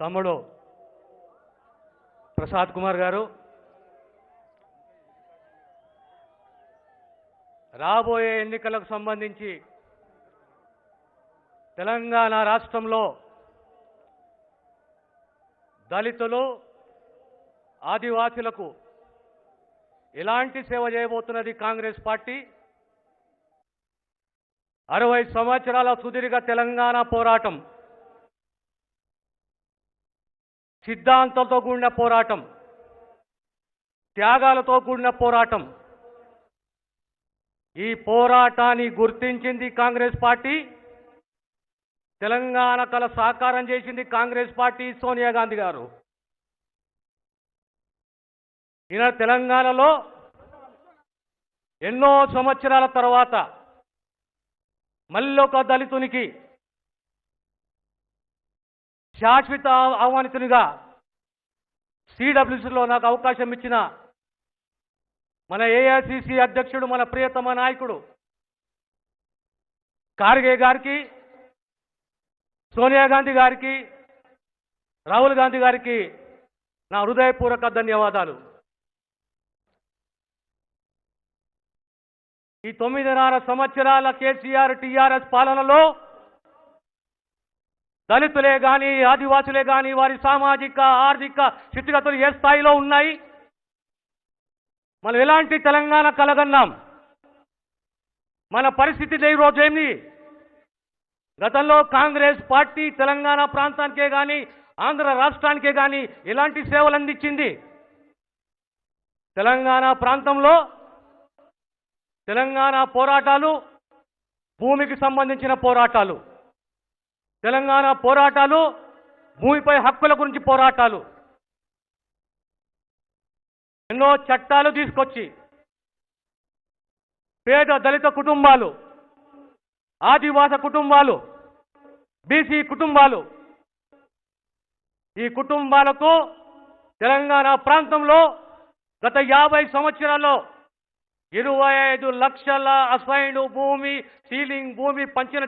తమ్ముడు ప్రసాద్ కుమార్ గారు. రాబోయే ఎన్నికలకు సంబంధించి తెలంగాణ రాష్ట్రంలో దళితులు ఆదివాసులకు ఎలాంటి సేవ చేయబోతున్నది కాంగ్రెస్ పార్టీ? అరవై సంవత్సరాల సుదీర్ఘ తెలంగాణ పోరాటం సిద్ధాంతంతో కూడిన పోరాటం త్యాగాలతో కూడిన పోరాటం. ఈ పోరాటాన్ని గుర్తించింది కాంగ్రెస్ పార్టీ తెలంగాణ కల సాకారం చేసింది కాంగ్రెస్ పార్టీ సోనియా గాంధీ గారు. ఈయన తెలంగాణలో ఎన్నో సంవత్సరాల తర్వాత మళ్ళీ ఒక దళితునికి శాశ్వత ఆహ్వానితునిగా సిడబ్ల్యూసీలో నాకు అవకాశం ఇచ్చిన మన ఏఐసిసి అధ్యక్షుడు మన ప్రియతమ నాయకుడు ఖార్గే గారికి సోనియా గాంధీ గారికి రాహుల్ గాంధీ గారికి నా హృదయపూర్వక ధన్యవాదాలు. ఈ తొమ్మిదిన్నర సంవత్సరాల కేసీఆర్ టీఆర్ఎస్ పాలనలో దళితులే కానీ ఆదివాసులే కానీ వారి సామాజిక ఆర్థిక స్థితిగతులు ఏ స్థాయిలో ఉన్నాయి? మనం ఎలాంటి తెలంగాణ కలగన్నాం? మన పరిస్థితి ఈ గతంలో కాంగ్రెస్ పార్టీ తెలంగాణ ప్రాంతానికే కానీ ఆంధ్ర రాష్ట్రానికే కానీ ఎలాంటి సేవలు అందించింది? తెలంగాణ ప్రాంతంలో తెలంగాణ పోరాటాలు భూమికి సంబంధించిన పోరాటాలు. తెలంగాణ పోరాటాలు భూమిపై హక్కుల గురించి పోరాటాలు. ఎన్నో చట్టాలు తీసుకొచ్చి పేద దళిత కుటుంబాలు ఆదివాస కుటుంబాలు బీసీ కుటుంబాలు ఈ కుటుంబాలకు తెలంగాణ ప్రాంతంలో గత యాభై సంవత్సరాల్లో ఇరవై ఐదు లక్షల అసైన్డ్ భూమి సీలింగ్ భూమి పంచిన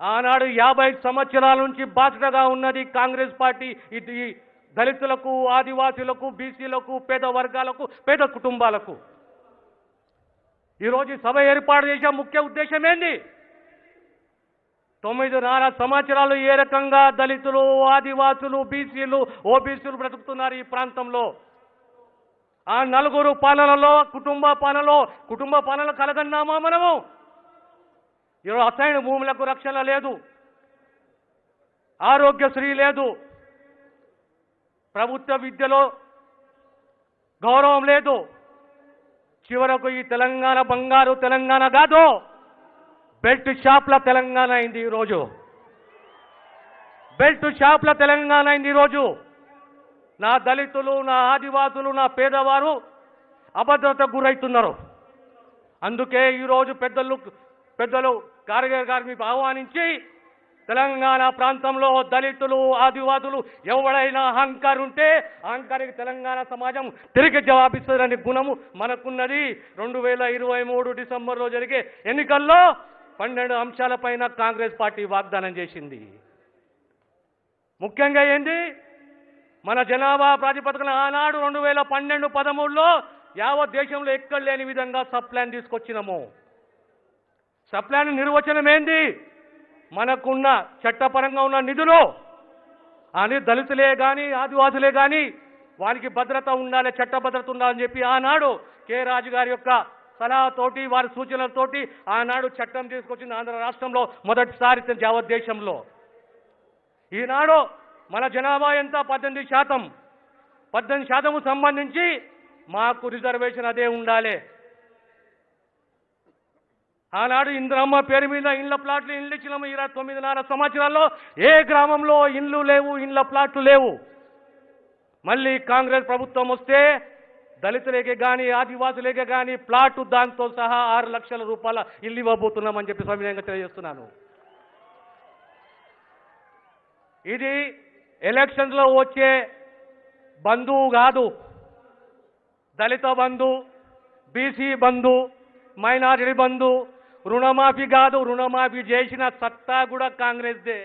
ఆనాడు యాభై సంవత్సరాల నుంచి బాసటగా ఉన్నది కాంగ్రెస్ పార్టీ. ఇది దళితులకు ఆదివాసులకు బీసీలకు పేద వర్గాలకు పేద కుటుంబాలకు. ఈరోజు సభ ఏర్పాటు చేసే ముఖ్య ఉద్దేశం ఏంది? తొమ్మిదిన్నర సంవత్సరాలు ఏ రకంగా దళితులు ఆదివాసులు బీసీలు ఓబీసీలు బ్రతుకుతున్నారు ఈ ప్రాంతంలో? ఆ నలుగురు పాలనలో కుటుంబ పాలనలో కుటుంబ పాలనలు కలగన్నామా మనము? ఈరోజు అసైన్ భూములకు రక్షణ లేదు. ఆరోగ్యశ్రీ లేదు. ప్రభుత్వ విద్యలో గౌరవం లేదు. చివరకు ఈ తెలంగాణ బంగారు తెలంగాణ కాదు బెల్ట్ షాప్ల తెలంగాణ అయింది ఈరోజు. బెల్ట్ షాప్ల తెలంగాణ అయింది ఈరోజు. నా దళితులు నా ఆదివాసులు నా పేదవారు అభద్రతకు గురవుతున్నారు. అందుకే ఈరోజు పెద్దలు పెద్దలు గారగర్ గారు ఆహ్వానించి తెలంగాణ ప్రాంతంలో దళితులు ఆదివాసులు ఎవడైనా అహంకారం ఉంటే అహంకారికి తెలంగాణ సమాజం తిరిగి జవాబిస్తుందనే గుణము మనకున్నది. రెండు వేల ఇరవై మూడు డిసెంబర్లో జరిగే ఎన్నికల్లో పన్నెండు అంశాలపైన కాంగ్రెస్ పార్టీ వాగ్దానం చేసింది. ముఖ్యంగా ఏంది? మన జనాభా ప్రాతిపదికన ఆనాడు రెండు వేల పన్నెండు పదమూడులో యావత్ దేశంలో ఎక్కడ లేని విధంగా సబ్ ప్లాన్ తీసుకొచ్చినాము. సప్లాన్ నిర్వచనం ఏంది? మనకున్న చట్టపరంగా ఉన్న నిధులు అని దళితులే కానీ ఆదివాసులే కానీ వారికి భద్రత ఉండాలి చట్ట భద్రత ఉండాలని చెప్పి ఆనాడు కె రాజు గారి యొక్క సలహాతోటి వారి సూచనలతోటి ఆనాడు చట్టం తీసుకొచ్చింది ఆంధ్ర రాష్ట్రంలో మొదటిసారి యావత్ దేశంలో. ఈనాడు మన జనాభా ఎంత? పద్దెనిమిది శాతం. పద్దెనిమిది శాతంకు సంబంధించి మాకు రిజర్వేషన్ అదే ఉండాలి. ఆనాడు ఇంద్రమ్మ పేరు మీద ఇండ్ల ప్లాట్లు ఇండ్లు ఇచ్చినాము. ఇరవై తొమ్మిదిన్నర సంవత్సరాల్లో ఏ గ్రామంలో ఇండ్లు లేవు ఇండ్ల ప్లాట్లు లేవు. మళ్ళీ కాంగ్రెస్ ప్రభుత్వం వస్తే దళితులకే కానీ ఆదివాసులకే కానీ ప్లాటు దాంతో సహా ఆరు లక్షల రూపాయల ఇల్లు ఇవ్వబోతున్నామని చెప్పి సవినయంగా తెలియజేస్తున్నాను. ఇది ఎలక్షన్స్లో వచ్చే బంధువు కాదు దళిత బంధు బీసీ బంధు మైనారిటీ బంధు రుణమాఫీ కాదు రుణమాఫీ చేసిన సత్తా కూడా కాంగ్రెస్దే.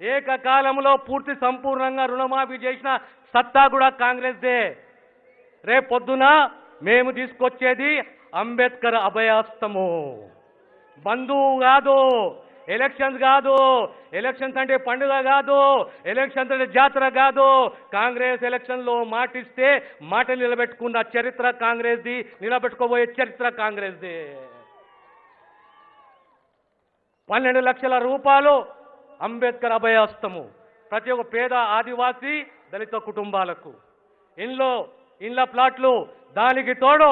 ఏకకాలంలో పూర్తి సంపూర్ణంగా రుణమాఫీ చేసిన సత్తా కూడా కాంగ్రెస్దే. రేపు పొద్దున మేము తీసుకొచ్చేది అంబేద్కర్ అభయాస్తము బంధువు కాదు ఎలక్షన్స్ కాదు ఎలక్షన్స్ అంటే పండుగ కాదు ఎలక్షన్స్ అంటే జాతర కాదు. కాంగ్రెస్ ఎలక్షన్లో మాటిస్తే మాట నిలబెట్టుకున్న చరిత్ర కాంగ్రెస్ది నిలబెట్టుకోబోయే చరిత్ర కాంగ్రెస్ది. పన్నెండు లక్షల రూపాయలు అంబేద్కర్ అభయాస్తము ప్రతి ఒక్క పేద ఆదివాసీ దళిత కుటుంబాలకు. ఇండ్లో ఇండ్ల ప్లాట్లు దానికి తోడు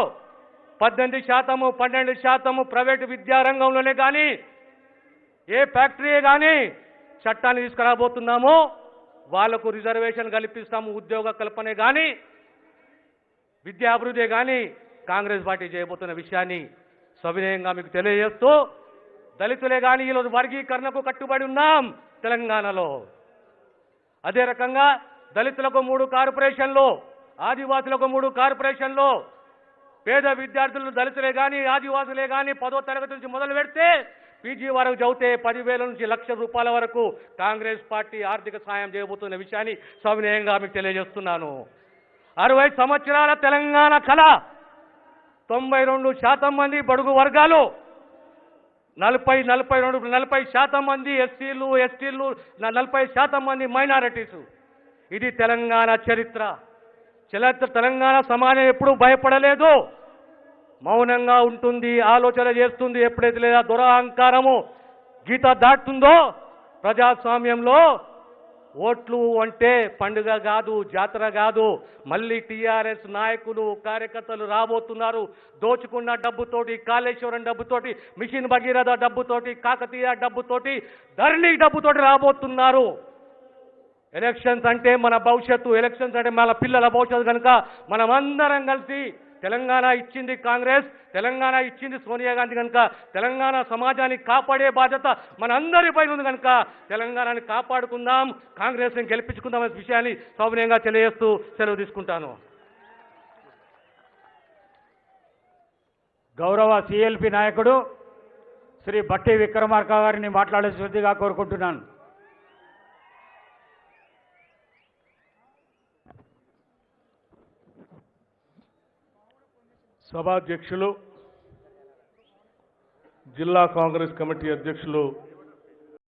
పద్దెనిమిది శాతము పన్నెండు శాతము ప్రైవేటు విద్యారంగంలోనే కానీ ఏ ఫ్యాక్టరీ కానీ చట్టాన్ని తీసుకురాబోతున్నామో వాళ్ళకు రిజర్వేషన్ కల్పిస్తాము ఉద్యోగ కల్పనే కానీ విద్యాభివృద్ధి కానీ కాంగ్రెస్ పార్టీ చేయబోతున్న విషయాన్ని సవినయంగా మీకు తెలియజేస్తూ దళితులే కానీ ఈరోజు వర్గీకరణకు కట్టుబడి ఉన్నాం తెలంగాణలో. అదే రకంగా దళితులకు మూడు కార్పొరేషన్లు ఆదివాసులకు మూడు కార్పొరేషన్లు. పేద విద్యార్థులు దళితులే కానీ ఆదివాసులే కానీ పదో తరగతి నుంచి మొదలు పెడితే పీజీ వరకు చదివితే పదివేల నుంచి లక్ష రూపాయల వరకు కాంగ్రెస్ పార్టీ ఆర్థిక సాయం చేయబోతున్న విషయాన్ని సవినయంగా మీకు తెలియజేస్తున్నాను. అరవై సంవత్సరాల తెలంగాణ కళ తొంభై రెండు శాతం మంది బడుగు వర్గాలు నలభై నలభై రెండు నలభై శాతం మంది ఎస్సీలు ఎస్టీలు నలభై శాతం మంది మైనారిటీస్. ఇది తెలంగాణ చరిత్ర. చరిత్ర తెలంగాణ సమాజం ఎప్పుడూ భయపడలేదు. మౌనంగా ఉంటుంది ఆలోచన చేస్తుంది ఎప్పుడైతే లేదా దురహంకారము గీత దాటుతుందో ప్రజాస్వామ్యంలో ఓట్లు అంటే పండుగ కాదు జాతర కాదు. మళ్ళీ టీఆర్ఎస్ నాయకులు కార్యకర్తలు రాబోతున్నారు. దోచుకున్న డబ్బుతోటి కాళేశ్వరం డబ్బుతోటి మిషన్ భగీరథ డబ్బుతోటి కాకతీయ డబ్బుతోటి ధరణి డబ్బుతోటి రాబోతున్నారు. ఎలక్షన్స్ అంటే మన భవిష్యత్తు ఎలక్షన్స్ అంటే మన పిల్లల భవిష్యత్తు కనుక మనం అందరం కలిసి తెలంగాణ ఇచ్చింది కాంగ్రెస్ తెలంగాణ ఇచ్చింది సోనియా గాంధీ కనుక తెలంగాణ సమాజాన్ని కాపాడే బాధ్యత మనందరిపై ఉంది కనుక తెలంగాణని కాపాడుకుందాం కాంగ్రెస్ని గెలిపించుకుందాం అనే విషయాన్ని సౌమ్యంగా తెలియజేస్తూ సెలవు తీసుకుంటాను. గౌరవ సిఎల్పి నాయకుడు శ్రీ బట్టి విక్రమార్క గారిని మాట్లాడే శుద్ధిగా కోరుకుంటున్నాను. సభాధ్యక్షులు జిల్లా కాంగ్రెస్ కమిటీ అధ్యక్షులు